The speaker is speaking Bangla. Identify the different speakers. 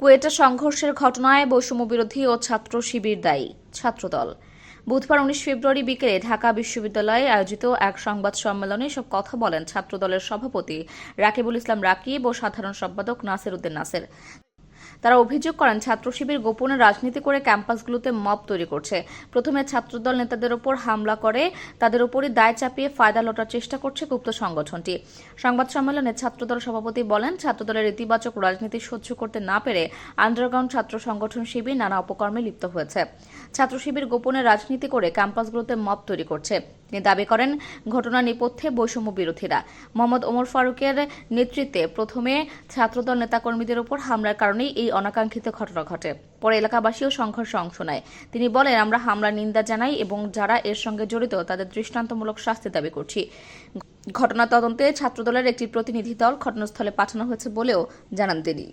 Speaker 1: কুয়েটা সংঘর্ষের ঘটনায় বৈষম্য বিরোধী ও ছাত্র শিবির দায়ী ছাত্রদল। বুধবার উনিশ ফেব্রুয়ারি বিকেলে ঢাকা বিশ্ববিদ্যালয়ে আয়োজিত এক সংবাদ সম্মেলনে সব কথা বলেন ছাত্রদলের সভাপতি রাকিবুল ইসলাম রাকিব ও সাধারণ সম্পাদক নাসির উদ্দিন নাসির। তারা অভিযোগ করেন ছাত্র শিবির গোপনে রাজনীতি করে ক্যাম্পাসগুলোতে মব তৈরি করছে। প্রথমে ছাত্রদল নেতাদের ওপর হামলা করে, তাদের উপরই দায় চাপিয়ে ফায়দা লোটার চেষ্টা করছে গুপ্ত সংগঠনটি। সংবাদ সম্মেলনে ছাত্রদল সভাপতি বলেন, ছাত্রদলের ইতিবাচক রাজনীতি সহ্য করতে না পেরে আন্ডারগ্রাউন্ড ছাত্র সংগঠন শিবির নানা অপকর্মে লিপ্ত হয়েছে। ছাত্র শিবির গোপনে রাজনীতি করে ক্যাম্পাসগুলোতে মব তৈরি করছে। তিনি দাবি করেন ঘটনার নেপথ্যে বৈষম্য বিরোধীরা। মোহাম্মদ ওমর ফারুকের নেতৃত্বে প্রথমে ছাত্রদল নেতাকর্মীদের উপর হামলার কারণেই এই অনাকাঙ্ক্ষিত ঘটনা ঘটে। পরে এলাকাবাসীও সংঘর্ষে অংশ নেয়। তিনি বলেন, আমরা হামলার নিন্দা জানাই এবং যারা এর সঙ্গে জড়িত তাদের দৃষ্টান্তমূলক শাস্তি দাবি করছি। ঘটনা তদন্তে ছাত্রদলের একটি প্রতিনিধি দল ঘটনাস্থলে পাঠানো হয়েছে বলেও জানান তিনি।